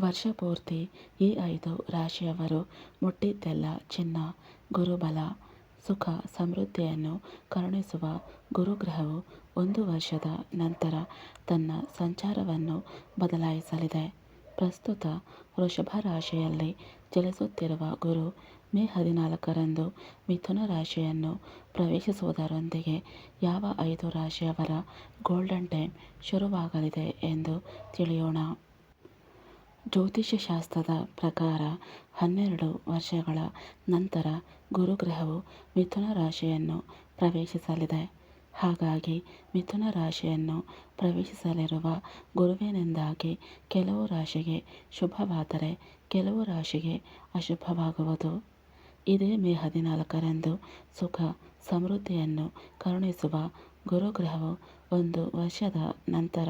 ವರ್ಷಪೂರ್ತಿ ಈ ಐದು ರಾಶಿಯವರು ಮುಟ್ಟಿದ್ದೆಲ್ಲ ಚಿನ್ನ, ಗುರುಬಲ, ಸುಖ, ಸಮೃದ್ಧಿಯನ್ನು ಕರುಣಿಸುವ ಗುರುಗ್ರಹವು ಒಂದು ವರ್ಷದ ನಂತರ ತನ್ನ ಸಂಚಾರವನ್ನು ಬದಲಾಯಿಸಲಿದೆ. ಪ್ರಸ್ತುತ ವೃಷಭ ರಾಶಿಯಲ್ಲಿ ಚಲಿಸುತ್ತಿರುವ ಗುರು ಮೇ ಹದಿನಾಲ್ಕರಂದು ಮಿಥುನ ರಾಶಿಯನ್ನು ಪ್ರವೇಶಿಸುವುದರೊಂದಿಗೆ ಯಾವ ಐದು ರಾಶಿಯವರ ಗೋಲ್ಡನ್ ಟೈಮ್ ಶುರುವಾಗಲಿದೆ ಎಂದು ತಿಳಿಯೋಣ. ಜ್ಯೋತಿಷ್ಯಶಾಸ್ತ್ರದ ಪ್ರಕಾರ ಹನ್ನೆರಡು ವರ್ಷಗಳ ನಂತರ ಗುರುಗ್ರಹವು ಮಿಥುನ ರಾಶಿಯನ್ನು ಪ್ರವೇಶಿಸಲಿದೆ. ಹಾಗಾಗಿ ಮಿಥುನ ರಾಶಿಯನ್ನು ಪ್ರವೇಶಿಸಲಿರುವ ಗುರುವಿನಿಂದಾಗಿ ಕೆಲವು ರಾಶಿಗೆ ಶುಭವಾದರೆ ಕೆಲವು ರಾಶಿಗೆ ಅಶುಭವಾಗುವುದು. ಇದೇ ಮೇ ಹದಿನಾಲ್ಕರಂದು ಸುಖ ಸಮೃದ್ಧಿಯನ್ನು ಕರುಣಿಸುವ ಗುರುಗ್ರಹವು ಒಂದು ವರ್ಷದ ನಂತರ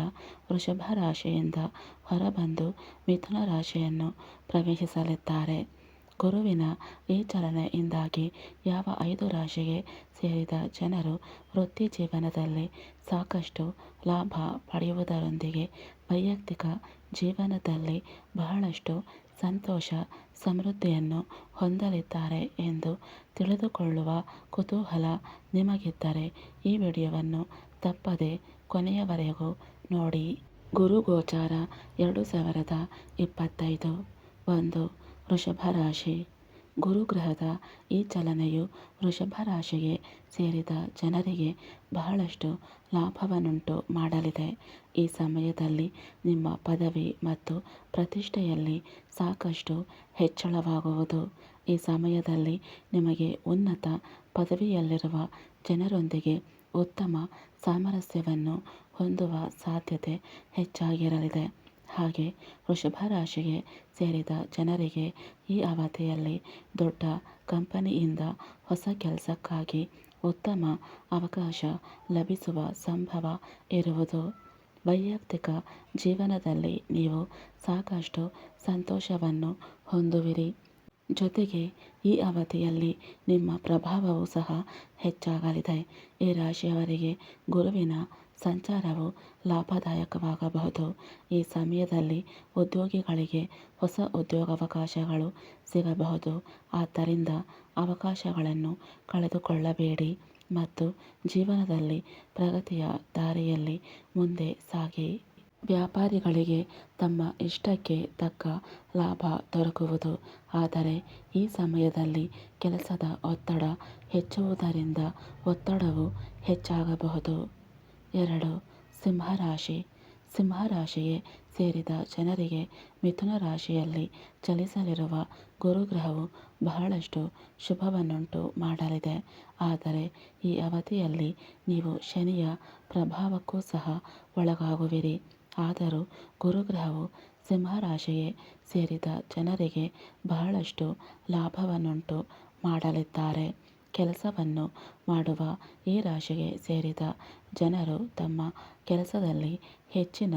ವೃಷಭ ರಾಶಿಯಿಂದ ಹೊರಬಂದು ಮಿಥುನ ರಾಶಿಯನ್ನು ಪ್ರವೇಶಿಸಲಿದ್ದಾರೆ. ಗುರುವಿನ ಈ ಚಲನೆಯಿಂದಾಗಿ ಯಾವ ಐದು ರಾಶಿಗೆ ಸೇರಿದ ಜನರು ವೃತ್ತಿ ಜೀವನದಲ್ಲಿ ಸಾಕಷ್ಟು ಲಾಭ ಪಡೆಯುವುದರೊಂದಿಗೆ ವೈಯಕ್ತಿಕ ಜೀವನದಲ್ಲಿ ಬಹಳಷ್ಟು ಸಂತೋಷ, ಸಮೃದ್ಧಿಯನ್ನು ಹೊಂದಲಿದ್ದಾರೆ ಎಂದು ತಿಳಿದುಕೊಳ್ಳುವ ಕುತೂಹಲ ನಿಮಗಿದ್ದರೆ ಈ ವಿಡಿಯೋವನ್ನು ತಪ್ಪದೆ ಕೊನೆಯವರೆಗೂ ನೋಡಿ. ಗುರು ಗೋಚಾರ ಎರಡು ಸಾವಿರದ ಇಪ್ಪತ್ತೈದು. ಒಂದು ವೃಷಭ ರಾಶಿ. ಗುರುಗ್ರಹದ ಈ ಚಲನೆಯು ವೃಷಭ ರಾಶಿಗೆ ಸೇರಿದ ಜನರಿಗೆ ಬಹಳಷ್ಟು ಲಾಭವನ್ನುಂಟು ಮಾಡಲಿದೆ. ಈ ಸಮಯದಲ್ಲಿ ನಿಮ್ಮ ಪದವಿ ಮತ್ತು ಪ್ರತಿಷ್ಠೆಯಲ್ಲಿ ಸಾಕಷ್ಟು ಹೆಚ್ಚಳವಾಗುವುದು. ಈ ಸಮಯದಲ್ಲಿ ನಿಮಗೆ ಉನ್ನತ ಪದವಿಯಲ್ಲಿರುವ ಜನರೊಂದಿಗೆ ಉತ್ತಮ ಸಾಮರಸ್ಯವನ್ನು ಹೊಂದುವ ಸಾಧ್ಯತೆ ಹೆಚ್ಚಾಗಿರಲಿದೆ. ಹಾಗೆ ವೃಷಭ ರಾಶಿಗೆ ಸೇರಿದ ಜನರಿಗೆ ಈ ಅವಧಿಯಲ್ಲಿ ದೊಡ್ಡ ಕಂಪನಿಯಿಂದ ಹೊಸ ಕೆಲಸಕ್ಕಾಗಿ ಉತ್ತಮ ಅವಕಾಶ ಲಭಿಸುವ ಸಂಭವ ಇರುವುದು. ವೈಯಕ್ತಿಕ ಜೀವನದಲ್ಲಿ ನೀವು ಸಾಕಷ್ಟು ಸಂತೋಷವನ್ನು ಹೊಂದುವಿರಿ. ಜೊತೆಗೆ ಈ ಅವಧಿಯಲ್ಲಿ ನಿಮ್ಮ ಪ್ರಭಾವವು ಸಹ ಹೆಚ್ಚಾಗಲಿದೆ. ಈ ರಾಶಿಯವರಿಗೆ ಗುರುವಿನ ಸಂಚಾರವು ಲಾಭದಾಯಕವಾಗಬಹುದು. ಈ ಸಮಯದಲ್ಲಿ ಉದ್ಯೋಗಿಗಳಿಗೆ ಹೊಸ ಉದ್ಯೋಗಾವಕಾಶಗಳು ಸಿಗಬಹುದು. ಆದ್ದರಿಂದ ಅವಕಾಶಗಳನ್ನು ಕಳೆದುಕೊಳ್ಳಬೇಡಿ ಮತ್ತು ಜೀವನದಲ್ಲಿ ಪ್ರಗತಿಯ ದಾರಿಯಲ್ಲಿ ಮುಂದೆ ಸಾಗಿ. ವ್ಯಾಪಾರಿಗಳಿಗೆ ತಮ್ಮ ಇಷ್ಟಕ್ಕೆ ತಕ್ಕ ಲಾಭ ದೊರಕುವುದು. ಆದರೆ ಈ ಸಮಯದಲ್ಲಿ ಕೆಲಸದ ಒತ್ತಡ ಹೆಚ್ಚುವುದರಿಂದ ಒತ್ತಡವು ಹೆಚ್ಚಾಗಬಹುದು. ಎರಡು, ಸಿಂಹರಾಶಿ. ಸಿಂಹರಾಶಿಗೆ ಸೇರಿದ ಜನರಿಗೆ ಮಿಥುನ ರಾಶಿಯಲ್ಲಿ ಚಲಿಸಲಿರುವ ಗುರುಗ್ರಹವು ಬಹಳಷ್ಟು ಶುಭವನ್ನುಂಟು ಮಾಡಲಿದೆ. ಆದರೆ ಈ ಅವಧಿಯಲ್ಲಿ ನೀವು ಶನಿಯ ಪ್ರಭಾವಕ್ಕೂ ಸಹ ಒಳಗಾಗುವಿರಿ. ಆದರೂ ಗುರುಗ್ರಹವು ಸಿಂಹರಾಶಿಗೆ ಸೇರಿದ ಜನರಿಗೆ ಬಹಳಷ್ಟು ಲಾಭವನ್ನುಂಟು ಮಾಡಲಿದ್ದಾರೆ. ಕೆಲಸವನ್ನು ಮಾಡುವ ಈ ರಾಶಿಗೆ ಸೇರಿದ ಜನರು ತಮ್ಮ ಕೆಲಸದಲ್ಲಿ ಹೆಚ್ಚಿನ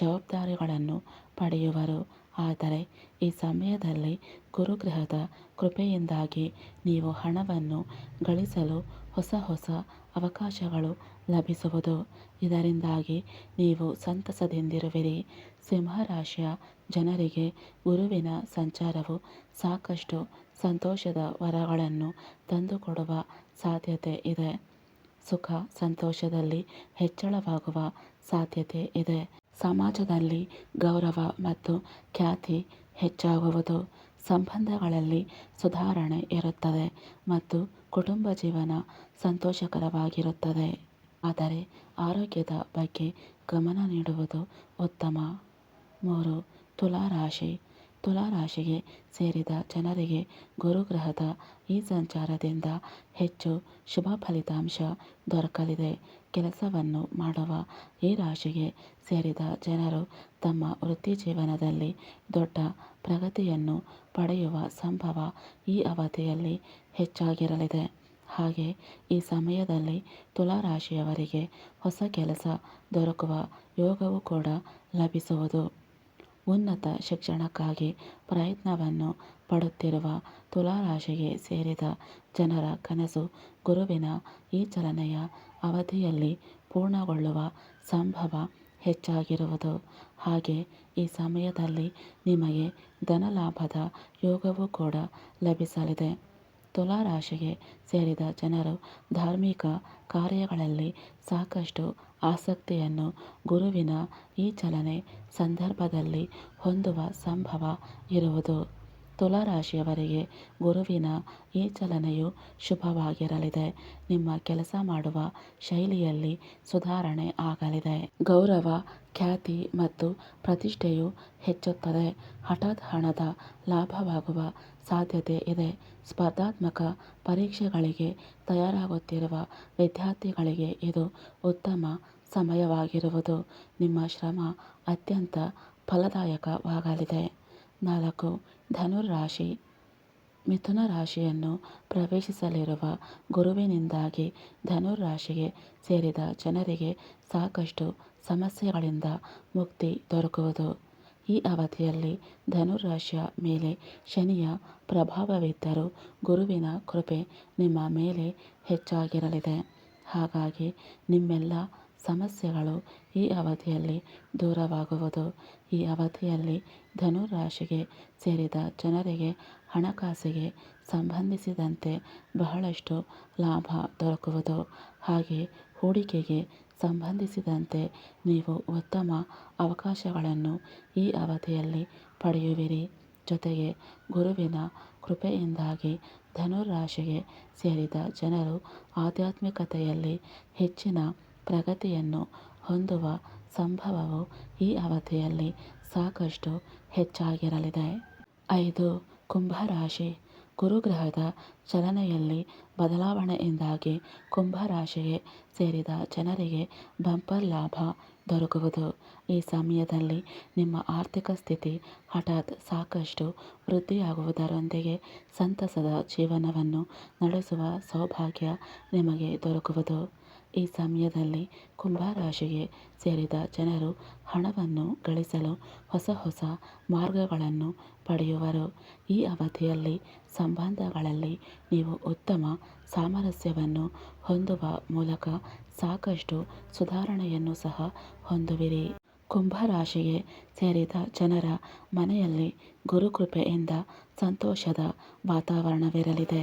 ಜವಾಬ್ದಾರಿಗಳನ್ನು ಪಡೆಯುವರು. ಆದರೆ ಈ ಸಮಯದಲ್ಲಿ ಗುರುಗ್ರಹದ ಕೃಪೆಯಿಂದಾಗಿ ನೀವು ಹಣವನ್ನು ಗಳಿಸಲು ಹೊಸ ಹೊಸ ಅವಕಾಶಗಳು ಲಭಿಸುವುದು. ಇದರಿಂದಾಗಿ ನೀವು ಸಂತಸದಿಂದಿರುವಿರಿ. ಸಿಂಹರಾಶಿಯ ಜನರಿಗೆ ಗುರುವಿನ ಸಂಚಾರವು ಸಾಕಷ್ಟು ಸಂತೋಷದ ವರಗಳನ್ನು ತಂದುಕೊಡುವ ಸಾಧ್ಯತೆ ಇದೆ. ಸುಖ ಸಂತೋಷದಲ್ಲಿ ಹೆಚ್ಚಳವಾಗುವ ಸಾಧ್ಯತೆ ಇದೆ. ಸಮಾಜದಲ್ಲಿ ಗೌರವ ಮತ್ತು ಖ್ಯಾತಿ ಹೆಚ್ಚಾಗುವುದು. ಸಂಬಂಧಗಳಲ್ಲಿ ಸುಧಾರಣೆ ಇರುತ್ತದೆ ಮತ್ತು ಕುಟುಂಬ ಜೀವನ ಸಂತೋಷಕರವಾಗಿರುತ್ತದೆ. ಆದರೆ ಆರೋಗ್ಯದ ಬಗ್ಗೆ ಗಮನ ನೀಡುವುದು ಉತ್ತಮ. ಮೂರು ತುಲಾರಾಶಿ. ತುಲಾರಾಶಿಗೆ ಸೇರಿದ ಜನರಿಗೆ ಗುರುಗ್ರಹದ ಈ ಸಂಚಾರದಿಂದ ಹೆಚ್ಚು ಶುಭ ಫಲಿತಾಂಶ ದೊರಕಲಿದೆ. ಕೆಲಸವನ್ನು ಮಾಡುವ ಈ ರಾಶಿಗೆ ಸೇರಿದ ಜನರು ತಮ್ಮ ವೃತ್ತಿ ಜೀವನದಲ್ಲಿ ದೊಡ್ಡ ಪ್ರಗತಿಯನ್ನು ಪಡೆಯುವ ಸಂಭವ ಈ ಅವಧಿಯಲ್ಲಿ ಹೆಚ್ಚಾಗಿರಲಿದೆ. ಹಾಗೆ ಈ ಸಮಯದಲ್ಲಿ ತುಲಾರಾಶಿಯವರಿಗೆ ಹೊಸ ಕೆಲಸ ದೊರಕುವ ಯೋಗವು ಕೂಡ ಲಭಿಸುವುದು. ಉನ್ನತ ಶಿಕ್ಷಣಕ್ಕಾಗಿ ಪ್ರಯತ್ನವನ್ನು ಪಡುತ್ತಿರುವ ತುಲಾರಾಶಿಗೆ ಸೇರಿದ ಜನರ ಕನಸು ಗುರುವಿನ ಈ ಚಲನೆಯ ಅವಧಿಯಲ್ಲಿ ಪೂರ್ಣಗೊಳ್ಳುವ ಸಂಭವ ಹೆಚ್ಚಾಗಿರುವುದು. ಹಾಗೆ ಈ ಸಮಯದಲ್ಲಿ ನಿಮಗೆ ಧನಲಾಭದ ಯೋಗವೂ ಕೂಡ ಲಭಿಸಲಿದೆ. ತುಲಾ ರಾಶಿಗೆ ಸೇರಿದ ಜನರು ಧಾರ್ಮಿಕ ಕಾರ್ಯಗಳಲ್ಲಿ ಸಾಕಷ್ಟು ಆಸಕ್ತಿಯನ್ನು ಗುರುವಿನ ಈ ಚಲನೆ ಸಂದರ್ಭದಲ್ಲಿ ಹೊಂದುವ ಸಂಭವ ಇರುವುದು. ತುಲಾರಾಶಿಯವರಿಗೆ ಗುರುವಿನ ಈ ಚಲನೆಯು ಶುಭವಾಗಿರಲಿದೆ. ನಿಮ್ಮ ಕೆಲಸ ಮಾಡುವ ಶೈಲಿಯಲ್ಲಿ ಸುಧಾರಣೆ ಆಗಲಿದೆ. ಗೌರವ, ಖ್ಯಾತಿ ಮತ್ತು ಪ್ರತಿಷ್ಠೆಯು ಹೆಚ್ಚುತ್ತದೆ. ಹಠಾತ್ ಹಣದ ಲಾಭವಾಗುವ ಸಾಧ್ಯತೆ ಇದೆ. ಸ್ಪರ್ಧಾತ್ಮಕ ಪರೀಕ್ಷೆಗಳಿಗೆ ತಯಾರಾಗುತ್ತಿರುವ ವಿದ್ಯಾರ್ಥಿಗಳಿಗೆ ಇದು ಉತ್ತಮ ಸಮಯವಾಗಿರುವುದು ನಿಮ್ಮ ಶ್ರಮ ಅತ್ಯಂತ ಫಲದಾಯಕವಾಗಲಿದೆ. ನಾಲ್ಕು ಧನುರಾಶಿ ಮಿಥುನ ರಾಶಿಯನ್ನು ಪ್ರವೇಶಿಸಲಿರುವ ಗುರುವಿನಿಂದಾಗಿ ಧನುರಾಶಿಗೆ ಸೇರಿದ ಜನರಿಗೆ ಸಾಕಷ್ಟು ಸಮಸ್ಯೆಗಳಿಂದ ಮುಕ್ತಿ ದೊರಕುವುದು. ಈ ಅವಧಿಯಲ್ಲಿ ಧನುರಾಶಿಯ ಮೇಲೆ ಶನಿಯ ಪ್ರಭಾವವಿದ್ದರೂ ಗುರುವಿನ ಕೃಪೆ ನಿಮ್ಮ ಮೇಲೆ ಹೆಚ್ಚಾಗಿರಲಿದೆ. ಹಾಗಾಗಿ ನಿಮ್ಮೆಲ್ಲ ಸಮಸ್ಯೆಗಳು ಈ ಅವಧಿಯಲ್ಲಿ ದೂರವಾಗುವುದು. ಈ ಅವಧಿಯಲ್ಲಿ ಧನುರಾಶಿಗೆ ಸೇರಿದ ಜನರಿಗೆ ಹಣಕಾಸಿಗೆ ಸಂಬಂಧಿಸಿದಂತೆ ಬಹಳಷ್ಟು ಲಾಭ ದೊರಕುವುದು. ಹಾಗೆ ಹೂಡಿಕೆಗೆ ಸಂಬಂಧಿಸಿದಂತೆ ನೀವು ಉತ್ತಮ ಅವಕಾಶಗಳನ್ನು ಈ ಅವಧಿಯಲ್ಲಿ ಪಡೆಯುವಿರಿ. ಜೊತೆಗೆ ಗುರುವಿನ ಕೃಪೆಯಿಂದಾಗಿ ಧನುರಾಶಿಗೆ ಸೇರಿದ ಜನರು ಆಧ್ಯಾತ್ಮಿಕತೆಯಲ್ಲಿ ಹೆಚ್ಚಿನ ಪ್ರಗತಿಯನ್ನು ಹೊಂದುವ ಸಂಭವವು ಈ ಅವಧಿಯಲ್ಲಿ ಸಾಕಷ್ಟು ಹೆಚ್ಚಾಗಿರಲಿದೆ. ಐದು ಕುಂಭರಾಶಿ. ಗುರುಗ್ರಹದ ಚಲನೆಯಲ್ಲಿ ಬದಲಾವಣೆಯಿಂದಾಗಿ ಕುಂಭರಾಶಿಗೆ ಸೇರಿದ ಜನರಿಗೆ ಬಂಪರ್ ಲಾಭ ದೊರಕುವುದು. ಈ ಸಮಯದಲ್ಲಿ ನಿಮ್ಮ ಆರ್ಥಿಕ ಸ್ಥಿತಿ ಹಠಾತ್ ಸಾಕಷ್ಟು ವೃದ್ಧಿಯಾಗುವುದರೊಂದಿಗೆ ಸಂತಸದ ಜೀವನವನ್ನು ನಡೆಸುವ ಸೌಭಾಗ್ಯ ನಿಮಗೆ ದೊರಕುವುದು. ಈ ಸಮಯದಲ್ಲಿ ಕುಂಭರಾಶಿಗೆ ಸೇರಿದ ಜನರು ಹಣವನ್ನು ಗಳಿಸಲು ಹೊಸ ಹೊಸ ಮಾರ್ಗಗಳನ್ನು ಪಡೆಯುವರು. ಈ ಅವಧಿಯಲ್ಲಿ ಸಂಬಂಧಗಳಲ್ಲಿ ನೀವು ಉತ್ತಮ ಸಾಮರಸ್ಯವನ್ನು ಹೊಂದುವ ಮೂಲಕ ಸಾಕಷ್ಟು ಸುಧಾರಣೆಯನ್ನು ಸಹ ಹೊಂದುವಿರಿ. ಕುಂಭರಾಶಿಗೆ ಸೇರಿದ ಜನರ ಮನೆಯಲ್ಲಿ ಗುರುಕೃಪೆಯಿಂದ ಸಂತೋಷದ ವಾತಾವರಣವಿರಲಿದೆ.